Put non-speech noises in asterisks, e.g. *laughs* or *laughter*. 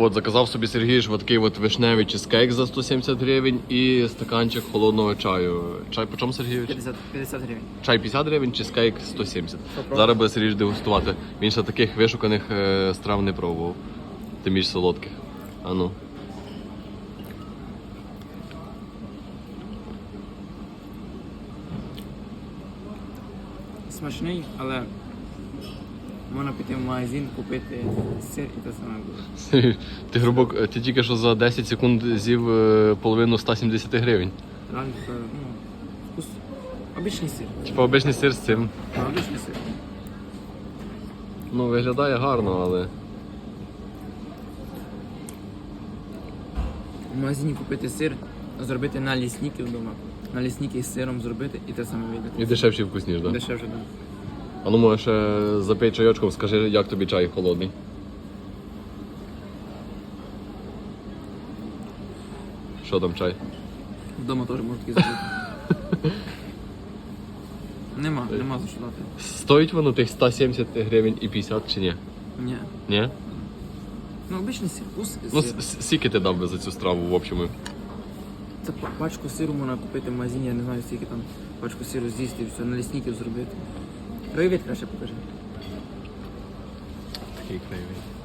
От, заказав собі Сергій ж такий от вишневий чизкейк за 170 гривень і стаканчик холодного чаю. Чай по чому, Сергійович? 50, 50 гривень. Чай 50 гривень, чизкейк 170. Попробуй. Зараз буде Сергій дегустувати. Він ще таких вишуканих е, страв не пробував. Тим більш солодких. А ну. Смачний, але можна піти в магазин, купити сир і те саме буде. *laughs* Ти грубо ти тільки що за 10 секунд з'їв е, половину 170 гривень. Реально, це, ну, вкус. Обичний сир. Типа обичний сир з цим. Ну, Обичний сир. Ну, виглядає гарно, але. В магазині купити сир, зробити на лісники вдома. На лісники з сиром зробити і те саме вийде. І дешевші і вкусніше, так? Да? Дешевше буде. А ну може ще запий чайочком, скажи, як тобі чай холодний. Що там чай? Вдома теж можна такий зробити. *laughs* Нема, нема за що дати. Стоїть воно тих 170 гривень і 50 чи ні? Ні. Ні? Ну, обичний сир. Вкус Ну, сир. с- скільки ти дав би за цю страву в общому? Це пачку сиру можна купити в магазині, я не знаю, скільки там пачку сиру з'їсти все, на лісників зробити. David, proszę pokażę. Takiej krajowej.